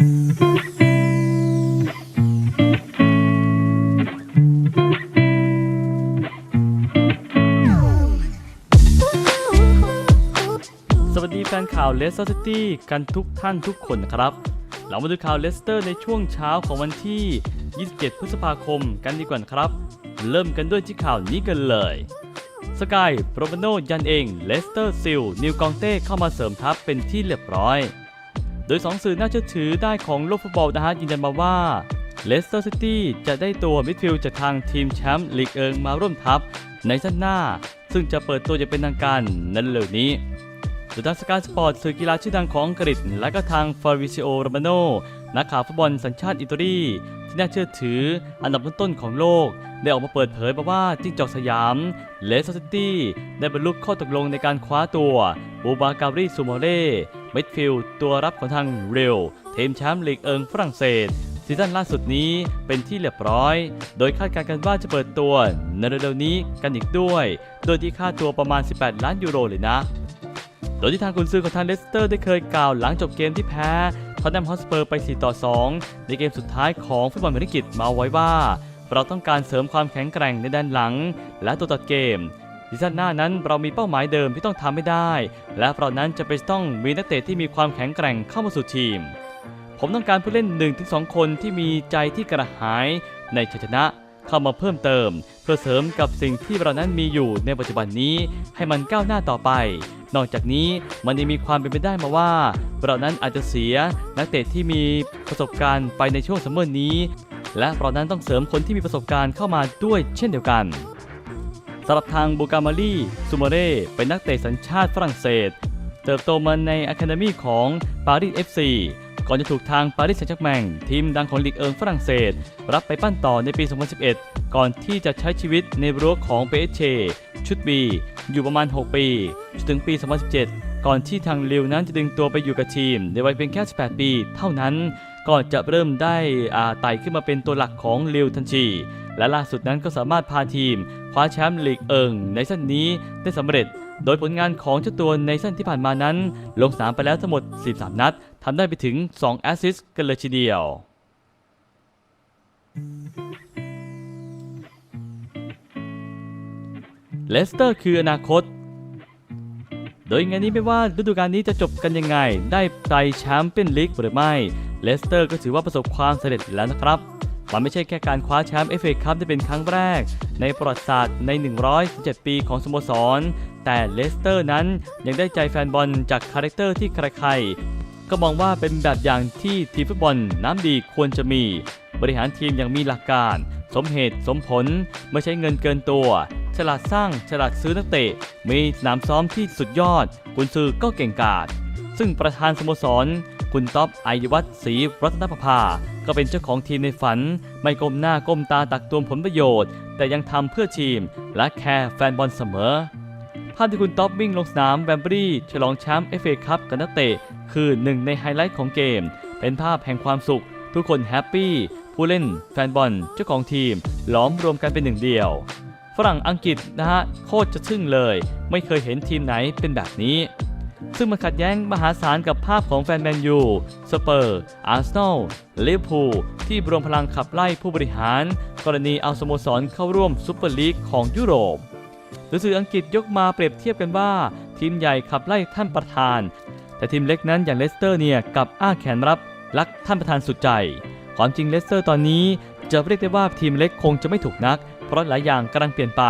สวัสดีแฟนข่าวเลสเตอร์ซิตี้กันทุกท่านทุกคนนะครับ เรามาดูข่าวเลสเตอร์ในช่วงเช้าของวันที่ 27 พฤษภาคมกันดีกว่าครับ เริ่มกันด้วยที่ข่าวนี้กันเลยสกายโปรโมโนยันเองเลสเตอร์ซิลนิวกองเต้เข้ามาเสริมทัพเป็นที่เรียบร้อย โดย 2 สื่อน่าเชื่อถือได้ของโลกฟุตบอลนะฮะยืนยันมาว่าเลสเตอร์ซิตี้จะได้ตัวมิดฟิลด์จากทางทีมแชมป์ลีกเอิงมาร่วมทัพ ในสั้นหน้า ซึ่งจะเปิดตัวอย่างเป็นทางการในเร็วนี้โดยทางสกายสปอร์ตสื่อกีฬาชื่อดังของอังกฤษ และก็ทางฟาริซิโอโรมาโนนักข่าวฟุตบอลสัญชาติอิตาลีที่น่าเชื่อถืออันดับต้นๆของโลก ได้ออกมาเปิดเผยมาว่าจิ้งจอกสยามเลสเตอร์ซิตี้ได้บรรลุข้อตกลงในการคว้าตัวบูบาการีซูโมเล่มิดฟิลด์ตัวรับของทางเรลทีมแชมป์ลีกเอิงฝรั่งเศสซีซั่นล่าสุดนี้เป็นที่เรียบร้อย โดยคาดการณ์กันว่าจะเปิดตัวในเร็วๆนี้กันอีกด้วย โดยที่ค่าตัวประมาณ 18 ล้านยูโรเลยนะ โดยที่ทางกุนซือของทางเลสเตอร์ได้เคยกล่าวหลังจบเกมที่แพ้ทอตแนมฮอสเปอร์ไป 4 ต่อ 2 ในเกมสุดท้ายของฟุตบอลเมริกิตมาไว้ว่า เราต้องการเสริมความแข็งแกร่งในด้านหลัง และตัวตัดเกมซีซั่นหน้านั้นเรามีเป้าหมายเดิมที่ต้องทำให้ได้ และเรานั้นจะไปต้องมีนักเตะที่มีความแข็งแกร่งเข้ามาสู่ทีม ผมต้องการผู้เล่น 1-2 คนที่มีใจที่กระหายในชัยชนะเข้ามาเพิ่มเติม เพื่อเสริมกับสิ่งที่เรานั้นมีอยู่ในปัจจุบันนี้ให้มันก้าวหน้าต่อไป นอกจากนี้มันยังมีความเป็นไปได้มาว่า เรานั้นอาจจะเสียนักเตะที่มีประสบการณ์ไปในช่วงซัมเมอร์นี้ และเรานั้นต้องเสริมคนที่มีประสบการณ์เข้ามาด้วยเช่นเดียวกันสำหรับทางบูกามารีซูโมเร่เป็นนักเตะสัญชาติฝรั่งเศส เติบโตมาในอะคาเดมีของปารีส FC ก่อนจะถูกทางปารีสแซงต์แชร์แมงทีมดังของลีกเอิงฝรั่งเศส รับไปปั้นต่อในปี 2011 ก่อนที่จะใช้ชีวิตในรั้วของเปเชชุด B อยู่ประมาณ 6 ปีจนถึงปี 2017 ก่อนที่ทางลิวนั้นจะดึงตัวไปอยู่กับทีม ในวัยเพียงแค่ 18 ปี เท่านั้น ก่อนจะเริ่มได้ไต่ขึ้นมาเป็นตัวหลักของลิวทันทีและล่าสุดนั้นก็สามารถพาทีมคว้าแชมป์ลีกเอิงในสั้นนี้ได้สำเร็จ โดยผลงานของเจ้าตัวในสั้นที่ผ่านมานั้น ลงสนามไปแล้วทั้งหมด 13 นัดทำได้ไปถึง 2 แอสซิสต์กันเลยทีเดียวเลสเตอร์คืออนาคต โดยงานนี้ไม่ว่าฤดูกาลนี้จะจบกันยังไง ได้ไต่แชมเปี้ยนลีกหรือไม่ เลสเตอร์ก็ถือว่าประสบความสำเร็จแล้วนะครับ มันไม่ใช่แค่การคว้าแชมป์เอฟเอคัพได้เป็นครั้งแรก ในประวัติศาสตร์ใน 117 ปีของสโมสร แต่เลสเตอร์นั้นยังได้ใจแฟนบอลจากคาแรคเตอร์ที่ใครๆก็มองว่าเป็นแบบอย่างที่ทีมฟุตบอลน้ำดีควรจะมี บริหารทีมอย่างมีหลักการ สมเหตุสมผลไม่ใช้เงินเกินตัว ฉลาดสร้างฉลาดซื้อนักเตะ มีสนามซ้อมที่สุดยอดกุนซือก็เก่งกาจ ซึ่งประธานสโมสร คุณท็อปไอยวัฒศรีรัตนประภา ก็เป็นเจ้าของทีมในฝัน ไม่ก้มหน้าก้มตาตักตวงผลประโยชน์ แต่ยังทำเพื่อทีมและแคร์แฟนบอลเสมอ ภาพที่คุณท็อปวิ่งลงสนามแบมบรีฉลองแชมป์เอฟเอคัพกับนักเตะ คือหนึ่งในไฮไลท์ของเกม เป็นภาพแห่งความสุข ทุกคนแฮปปี้ผู้เล่น แฟนบอลเจ้าของทีมล้อมรวมกันเป็นหนึ่งเดียว ฝรั่งอังกฤษนะฮะโคตรจะทึ่งเลย ไม่เคยเห็นทีมไหนเป็นแบบนี้ ซึ่งมันขัดแย้งมหาศาลกับภาพของแฟนแมนยู สเปอร์ อาร์เซนอล ลิเวอร์พูลที่รวมพลังขับไล่ผู้บริหาร กรณีเอาสโมสรเข้าร่วมซุปเปอร์ลีกของยุโรปหนังสืออังกฤษยกมาเปรียบเทียบกันว่า ทีมใหญ่ขับไล่ท่านประธาน แต่ทีมเล็กนั้นอย่างเลสเตอร์เนี่ยกับอ้าแขนรับรักท่านประธานสุดใจ ความจริงเลสเตอร์ตอนนี้จะเรียกได้ว่าทีมเล็กคงจะไม่ถูกนัก เพราะหลายอย่างกำลังเปลี่ยนไป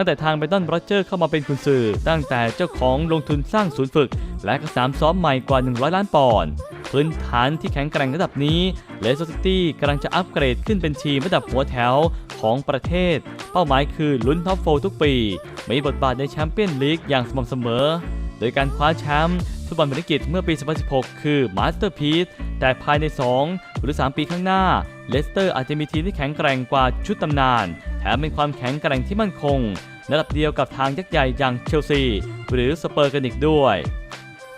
ตั้งแต่ทางไบตันโรเจอร์เข้ามาเป็นคุณสื่อตั้งแต่เจ้าของลงทุนสร้างศูนย์ฝึก และก็สนามซ้อมใหม่กว่า 100 ล้านปอนด์พื้นฐานที่แข็งแกร่งระดับนี้เลสเตอร์ซิตี้กำลังจะอัปเกรดขึ้นเป็นทีมระดับหัวแถวของประเทศ เป้าหมายคือลุ้นท็อปโฟทุกปี มีบทบาทในแชมเปี้ยนลีกอย่างสม่ำเสมอ โดยการคว้าแชมป์ฟุตบอลบริกิตเมื่อปี 2016 คือมาสเตอร์พีซแต่ภายใน 2 หรือ 3 ปีข้างหน้า เลสเตอร์อาจจะมีทีมที่แข็งแกร่งกว่าชุดตำนาน แถมเป็นความแข็งแกร่งที่มั่นคง ระดับเดียวกับทางยักษ์ใหญ่อย่างเชลซี หรือสเปอร์กันอีกด้วย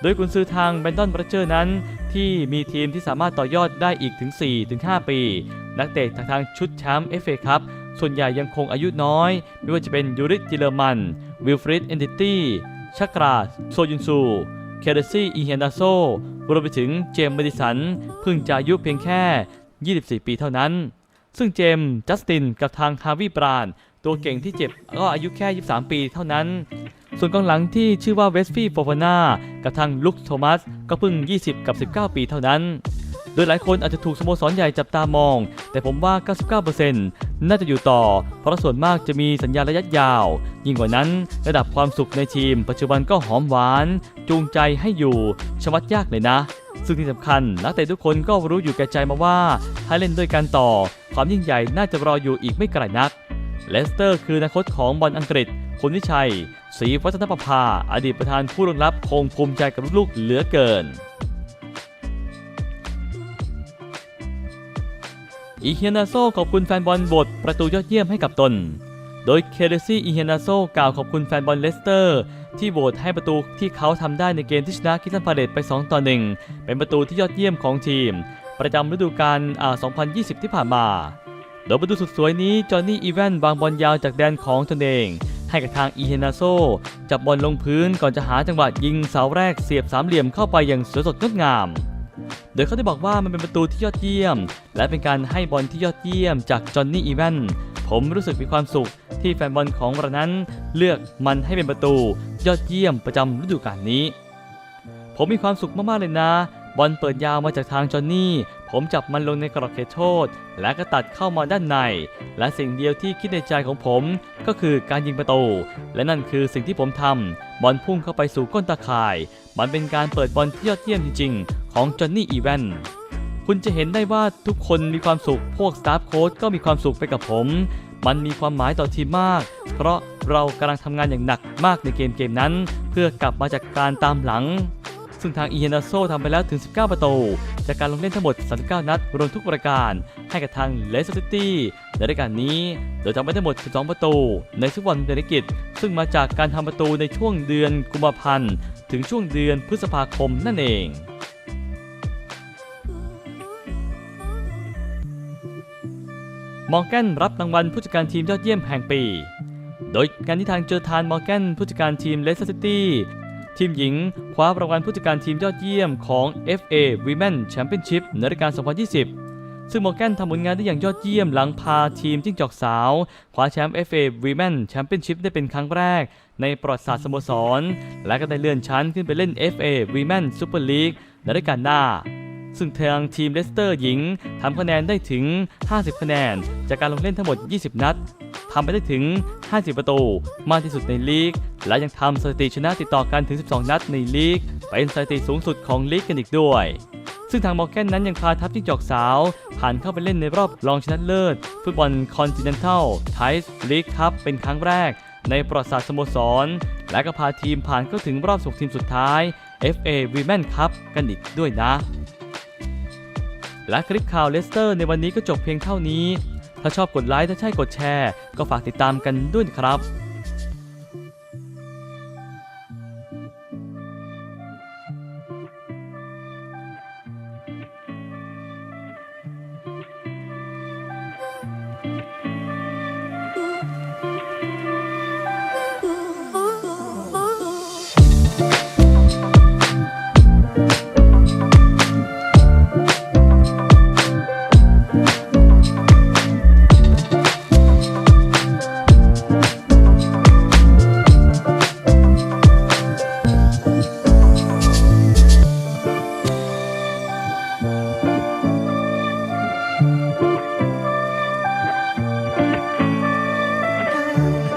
โดยกุนซือทางแบนดอนบรัเจอร์นั้น ที่มีทีมที่สามารถต่อยอดได้อีกถึง 4-5 ปี นักเตะทางทางชุดแชมป์เอฟเอคัพส่วนใหญ่ยังคงอายุน้อย ไม่ว่าจะเป็นยูริจิเลอร์มัน วิลฟริดเอนติตี้ชักราโซยุนซู เคเดซี่อีเฮนาโซรวมไปถึงเจมส์เมดิสันเพิ่งจะอายุเพียงแค่ 24 ปีเท่านั้น ซึ่งเจมส์จัสตินกับทางฮาวิบราน ตัวเก่งที่เจ็บก็อายุแค่ 23 ปีเท่านั้น ส่วนกองหลังที่ชื่อว่าเวสฟี่โฟฟาน่ากับทางลุคโทมัสก็เพิ่ง 20 กับ 19 ปีเท่านั้น โดยหลายคนอาจจะถูกสโมสรใหญ่จับตามอง แต่ผมว่า 99%น่าจะอยู่ต่อ เพราะส่วนมากจะมีสัญญาระยะยาว ยิ่งกว่านั้น ระดับความสุขในทีม ปัจจุบันก็หอมหวาน จูงใจให้อยู่ชวัดยากเลยนะ ซึ่งที่สำคัญนักเตะทุกคนก็รู้อยู่แก่ใจมาว่าถ้าเล่นด้วยกันต่อ ความยิ่งใหญ่น่าจะรออยู่อีกไม่ไกลนัก เลสเตอร์คืออนาคตของบอลอังกฤษคุณวิชัยศรีวัฒนประภา อดีตประธานผู้รองรับคงภูมิใจกับลูกๆเหลือเกิน อีเฮียนาโซขอบคุณแฟนบอลบทประตูยอดเยี่ยมให้กับตน โดยเคเดซี่อีเฮียนาโซกล่าวขอบคุณแฟนบอลเลสเตอร์ ที่โหวตให้ประตูที่เขาทำได้ในเกมที่ชนะคิสตันพาเลตไป 2 ต่อ 1 เป็นประตูที่ยอดเยี่ยมของทีม ประจำฤดูกาล 2020 ที่ผ่านมา โดยประตูสุดสวยนี้จอห์นนี่อีแวนวางบอลยาวจากแดนของตนเอง ให้กับทางอีเฮนาโซจับบอลลงพื้นก่อนจะหาจังหวะยิงเสาแรกเสียบสามเหลี่ยมเข้าไปอย่างสวยสดงดงาม โดยเขาได้บอกว่ามันเป็นประตูที่ยอดเยี่ยม และเป็นการให้บอลที่ยอดเยี่ยมจากจอห์นนี่อีแวนผมรู้สึกมีความสุขที่แฟนบอลของเรานั้น เลือกมันให้เป็นประตู ยอดเยี่ยมประจำฤดูกาลนี้ ผมมีความสุขมากๆเลยนะ บอลเปิดยาวมาจากทางจอห์นนี่ ผมจับมันลงในกรอบเขตโทษ และก็ตัดเข้ามาด้านใน และสิ่งเดียวที่คิดในใจของผมก็คือการยิงประตู และนั่นคือสิ่งที่ผมทำบอลพุ่งเข้าไปสู่ก้นตาข่าย มันเป็นการเปิดบอลที่ยอดเยี่ยมจริง ๆ ของจอห์นนี่อีแวนคุณจะเห็นได้ว่าทุกคนมีความสุข พวกสตาฟโค้ชก็มีความสุขไปกับผม มันมีความหมายต่อทีมมาก เพราะเรากำลังทำงานอย่างหนักมากในเกมเกมนั้น เพื่อกลับมาจากการตามหลัง ซึ่งทางอีเฮนาโซทำไปแล้วถึง 19 ประตู จากการลงเล่นทั้งหมด 39 นัด รวมทุกปรายการ ให้กับทางเลสเตอร์ซิตี้ในรายการนี้โดยทำไปทั้งหมด 12 ประตู ในฟุตบอลเดลิกิตซึ่งมาจากการทำประตูในช่วงเดือนกุมภาพันธ์ ถึงช่วงเดือนพฤษภาคมนั่นเองมอร์แกนรับรางวัลผู้จัดการทีมยอดเยี่ยมแห่งปี โดยการที่ทางเจอทานมอร์แกนผู้จัดการทีมเลสเตอร์ซิตี้ ทีมหญิงคว้ารางวัลผู้จัดการทีมยอดเยี่ยมของ FA Women Championship ในรายการ2020 ซึ่งมอร์แกนทำผลงานได้อย่างยอดเยี่ยมหลังพาทีมจิ้งจอกสาว คว้าแชมป์ FA Women Championship ได้เป็นครั้งแรก ในประวัติศาสตร์สโมสร และก็ได้เลื่อนชั้นขึ้นไปเล่น FA Women Super League ในรายการหน้าซึ่งทางทีมเลสเตอร์หญิงทำคะแนนได้ถึง 50 คะแนน จากการลงเล่นทั้งหมด 20 นัด ทำไปได้ถึง 50 ประตู มากที่สุดในลีก และยังทำสถิติชนะติดต่อกันถึง 12 นัดในลีก เป็นสถิติสูงสุดของลีกกันอีกด้วย ซึ่งทางมอร์แกนนั้นยังพาทัพจิ้งจอกสาว ผ่านเข้าไปเล่นในรอบรองชนะเลิศ ฟุตบอลคอนติเนนทัลไทส์ลีกคัพเป็นครั้งแรก ในประวัติศาสตร์สโมสร และก็พาทีมผ่านเข้าถึงรอบสุกทีมสุดท้าย FA Women Cup กันอีกด้วยนะและคลิปข่าวเลสเตอร์ในวันนี้ก็จบเพียงเท่านี้ ถ้าชอบกดไลค์ถ้าใช่กดแชร์ ก็ฝากติดตามกันด้วยครับ time.